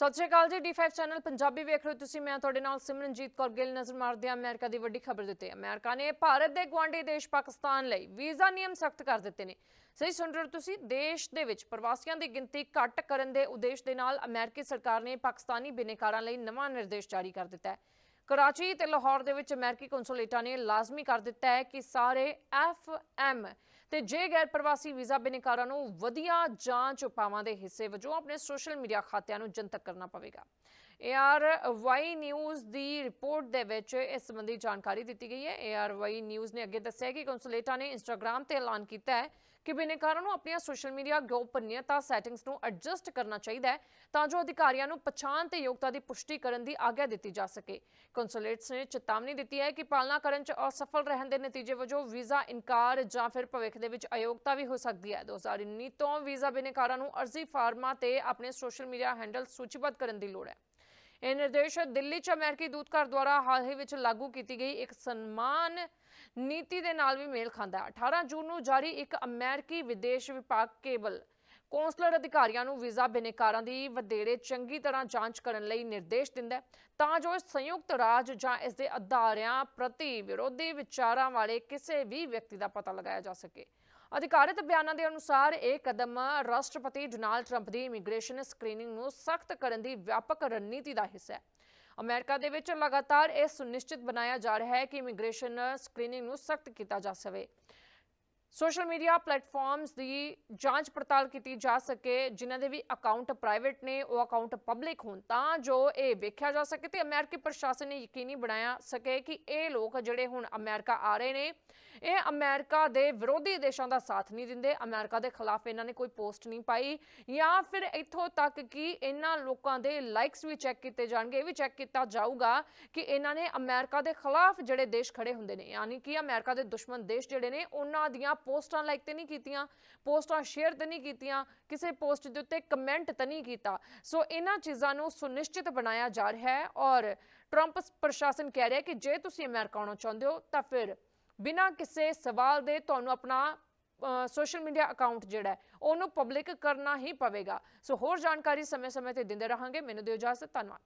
ਸਤਿ ਸ਼੍ਰੀ ਅਕਾਲ ਜੀ D5 channel Punjabi ਵੇਖ ਰਹੇ ਹੋ ਤੁਸੀਂ। ਮੈਂ ਤੁਹਾਡੇ ਨਾਲ ਸਿਮਰਨਜੀਤ ਕੌਰ ਗਿੱਲ ਨਜ਼ਰ ਮਾਰਦੇ ਹਾਂ ਅਮਰੀਕਾ ਦੀ ਵੱਡੀ ਖਬਰ ਦਿੱਤੀ ਅਮਰੀਕਾ ਨੇ ਭਾਰਤ ਦੇ ਗਵਾਂਢੀ ਦੇਸ਼ ਪਾਕਿਸਤਾਨ ਲਈ ਵੀਜ਼ਾ ਨਿਯਮ ਸਖਤ ਕਰ ਦਿੱਤੇ ਨੇ। ਸਹੀ ਸੁਣ ਰਹੇ ਹੋ ਤੁਸੀਂ, ਦੇਸ਼ ਦੇ ਵਿੱਚ ਪ੍ਰਵਾਸੀਆਂ ਦੀ ਗਿਣਤੀ ਘੱਟ ਕਰਨ ਦੇ ਉਦੇਸ਼ ਦੇ ਨਾਲ ਅਮਰੀਕੀ ਸਰਕਾਰ ਨੇ ਪਾਕਿਸਤਾਨੀ ਬਿਨੇਕਾਰਾਂ ਲਈ ਨਵਾਂ ਨਿਰਦੇਸ਼ ਜਾਰੀ ਕਰ ਦਿੱਤਾ ਹੈ। ਕਰਾਚੀ ਤੇ ਲਾਹੌਰ ਦੇ ਵਿੱਚ ਅਮਰੀਕੀ ਕੌਂਸੂਲੇਟਾਂ ਨੇ ਲਾਜ਼ਮੀ ਕਰ ਦਿੱਤਾ ਹੈ ਕਿ ਸਾਰੇ ਐਫ ਐਮ ਤੇ ਜੇ ਗੈਰ ਪ੍ਰਵਾਸੀ ਵੀਜ਼ਾ ਬਿਨੇਕਾਰਾਂ ਨੂੰ ਵਧੀਆ ਜਾਂਚ ਉਪਾਵਾਂ ਦੇ ਹਿੱਸੇ ਵਜੋਂ ਆਪਣੇ ਸੋਸ਼ਲ ਮੀਡੀਆ ਖਾਤਿਆਂ ਨੂੰ ਜਨਤਕ ਕਰਨਾ ਪਵੇਗਾ। ਏਆਰ ਵਾਈ ਨਿਊਜ਼ ਦੀ ਰਿਪੋਰਟ ਦੇ ਵਿੱਚ ਇਸ ਸੰਬੰਧੀ ਜਾਣਕਾਰੀ ਦਿੱਤੀ ਗਈ ਹੈ। ਏਆਰ ਵਾਈ ਨਿਊਜ਼ ਨੇ ਅੱਗੇ ਦੱਸਿਆ ਕਿ ਕੌਂਸੂਲੇਟਾਂ ਨੇ ਇੰਸਟਾਗ੍ਰam ਤੇ ਐਲਾਨ ਕੀਤਾ ਹੈ ਕਿ ਬਿਨੇਕਾਰਾਂ ਨੂੰ ਆਪਣੀਆਂ ਸੋਸ਼ਲ ਮੀਡੀਆ ਗੋਪਨੀਯਤਾ ਸੈਟਿੰਗਸ ਨੂੰ ਐਡਜਸਟ ਕਰਨਾ ਚਾਹੀਦਾ ਹੈ ਤਾਂ ਜੋ ਅਧਿਕਾਰੀਆਂ ਨੂੰ ਪਛਾਣ ਤੇ ਯੋਗਤਾ ਦੀ ਪੁਸ਼ਟੀ ਕਰਨ ਦੀ ਆਗਿਆ ਦਿੱਤੀ ਜਾ ਸਕੇ। ਕੌਂਸੂਲੇਟਸ ਨੇ ਚੇਤਾਵਨੀ ਦਿੱਤੀ ਹੈ ਕਿ ਪਾਲਣਾ ਕਰਨ 'ਚ ਅਸਫਲ ਰਹਿਣ ਦੇ ਨਤੀਜੇ ਵਜੋਂ ਵੀਜ਼ਾ ਇਨਕਾਰ ਜਾਂ ਫਿਰ ਭਵਿੱਖ ਦੇ ਵਿੱਚ ਅਯੋਗਤਾ ਵੀ ਹੋ ਸਕਦੀ ਹੈ। 2019 ਤੋਂ ਵੀਜ਼ਾ ਬਿਨੇਕਾਰਾਂ ਨੂੰ ਅਰਜ਼ੀ ਫਾਰਮਾਂ ਤੇ ਆਪਣੇ ਸੋਸ਼ਲ ਮੀਡੀਆ ਹੈਂਡਲ ਸੂਚੀਬੱਧ ਕਰਨ ਦੀ ਲੋੜ ਹੈ। ਇਹ ਨਿਰਦੇਸ਼ ਦਿੱਲੀ ਚ ਅਮਰੀਕੀ ਦੂਤਘਰ ਦੁਆਰਾ ਹਾਲ ਹੀ ਵਿੱਚ ਲਾਗੂ ਕੀਤੀ ਗਈ ਇੱਕ ਸਨਮਾਨ ਨੀਤੀ ਦੇ ਨਾਲ ਵੀ ਮੇਲ ਖਾਂਦਾ ਹੈ। 18 ਜੂਨ ਨੂੰ ਜਾਰੀ ਇੱਕ ਅਮਰੀਕੀ ਵਿਦੇਸ਼ ਵਿਭਾਗ ਕੇਬਲ ਕੌਂਸਲਰ ਅਧਿਕਾਰੀਆਂ ਨੂੰ ਵੀਜ਼ਾ ਬਿਨੇਕਾਰਾਂ ਦੀ ਵਧੇਰੇ ਚੰਗੀ ਤਰ੍ਹਾਂ ਜਾਂਚ ਕਰਨ ਲਈ ਨਿਰਦੇਸ਼ ਦਿੰਦਾ ਹੈ। ਤਾਂ ਜੋ ਸੰਯੁਕਤ ਰਾਜ ਜਾਂ ਇਸ ਦੇ ਅਧਾਰਿਆਂ ਪ੍ਰਤੀ ਵਿਰੋਧੀ ਵਿਚਾਰਾਂ ਵਾਲੇ ਕਿਸੇ ਵੀ ਵਿਅਕਤੀ ਦਾ ਪਤਾ ਲਗਾਇਆ ਜਾ ਸਕੇ। ਅਧਿਕਾਰਤ ਬਿਆਨਾਂ ਦੇ ਅਨੁਸਾਰ ਇਹ ਕਦਮ ਰਾਸ਼ਟਰਪਤੀ ਡੋਨਾਲਡ ਟਰੰਪ ਦੀ ਇਮੀਗ੍ਰੇਸ਼ਨ ਸਕਰੀਨਿੰਗ ਨੂੰ ਸਖਤ ਕਰਨ ਦੀ ਵਿਆਪਕ ਰਣਨੀਤੀ ਦਾ ਹਿੱਸਾ ਹੈ। ਅਮਰੀਕਾ ਦੇ ਵਿੱਚ ਲਗਾਤਾਰ ਇਹ ਸੁਨਿਸ਼ਚਿਤ ਬਣਾਇਆ ਜਾ ਰਿਹਾ ਹੈ ਕਿ ਇਮੀਗ੍ਰੇਸ਼ਨ ਸਕਰੀਨਿੰਗ ਨੂੰ ਸਖਤ ਕੀਤਾ ਜਾ ਸਕੇ। ਸੋਸ਼ਲ ਮੀਡੀਆ ਪਲੇਟਫਾਰਮਸ ਦੀ ਜਾਂਚ ਪੜਤਾਲ ਕੀਤੀ ਜਾ ਸਕੇ, ਜਿਨ੍ਹਾਂ ਦੇ ਵੀ ਅਕਾਊਂਟ ਪ੍ਰਾਈਵੇਟ ਨੇ, ਉਹ ਅਕਾਊਂਟ ਪਬਲਿਕ ਹੋਣ, ਤਾਂ ਜੋ ਇਹ ਵੇਖਿਆ ਜਾ ਸਕੇ ਤੇ ਅਮਰੀਕੀ ਪ੍ਰਸ਼ਾਸਨ ਨੇ ਯਕੀਨੀ ਬਣਾਇਆ ਸਕੇ ਕਿ ਇਹ ਲੋਕ ਜਿਹੜੇ ਹੁਣ ਅਮਰੀਕਾ ਆ ਰਹੇ ਨੇ ਇਹ ਅਮਰੀਕਾ ਦੇ ਵਿਰੋਧੀ ਦੇਸ਼ਾਂ ਦਾ ਸਾਥ ਨਹੀਂ ਦਿੰਦੇ। ਅਮਰੀਕਾ ਦੇ ਖਿਲਾਫ ਇਹਨਾਂ ਨੇ ਕੋਈ ਪੋਸਟ ਨਹੀਂ ਪਾਈ ਜਾਂ ਫਿਰ ਇੱਥੋਂ ਤੱਕ ਕਿ ਇਹਨਾਂ ਲੋਕਾਂ ਦੇ ਲਾਈਕਸ ਵੀ ਚੈੱਕ ਕੀਤੇ ਜਾਣਗੇ। ਇਹ ਵੀ ਚੈੱਕ ਕੀਤਾ ਜਾਊਗਾ ਕਿ ਇਹਨਾਂ ਨੇ ਅਮਰੀਕਾ ਦੇ ਖਿਲਾਫ ਜਿਹੜੇ ਦੇਸ਼ ਖੜੇ ਹੁੰਦੇ ਨੇ, ਯਾਨੀ ਕਿ ਅਮਰੀਕਾ ਦੇ ਦੁਸ਼ਮਣ ਦੇਸ਼ ਜਿਹੜੇ ਨੇ, ਉਹਨਾਂ ਦੀਆਂ ਪੋਸਟਾਂ ਲਾਈਕ ਤੇ ਨਹੀਂ ਕੀਤੀਆਂ, ਪੋਸਟਾਂ ਸ਼ੇਅਰ ਤੇ ਨਹੀਂ ਕੀਤੀਆਂ, ਕਿਸੇ ਪੋਸਟ ਦੇ ਉੱਤੇ ਕਮੈਂਟ ਤੇ ਨਹੀਂ ਕੀਤਾ। ਸੋ ਇਹਨਾਂ ਚੀਜ਼ਾਂ ਨੂੰ ਸੁਨਿਸ਼ਚਿਤ ਬਣਾਇਆ ਜਾ ਰਿਹਾ ਹੈ ਔਰ ਟਰੰਪ ਪ੍ਰਸ਼ਾਸਨ ਕਹਿ ਰਿਹਾ ਕਿ ਜੇ ਤੁਸੀਂ ਅਮਰੀਕਾ ਆਉਣਾ ਚਾਹੁੰਦੇ ਹੋ ਤਾਂ ਫਿਰ ਬਿਨਾਂ ਕਿਸੇ ਸਵਾਲ ਦੇ ਤੁਹਾਨੂੰ ਆਪਣਾ ਸੋਸ਼ਲ ਮੀਡੀਆ ਅਕਾਊਂਟ ਜਿਹੜਾ ਉਹਨੂੰ ਪਬਲਿਕ ਕਰਨਾ ਹੀ ਪਵੇਗਾ। ਸੋ ਹੋਰ ਜਾਣਕਾਰੀ ਸਮੇਂ-ਸਮੇਂ ਤੇ ਦਿੰਦੇ ਰਹਾਂਗੇ। ਮੈਨੂੰ ਦਿਓ ਇਜਾਜ਼ਤ। ਧੰਨਵਾਦ।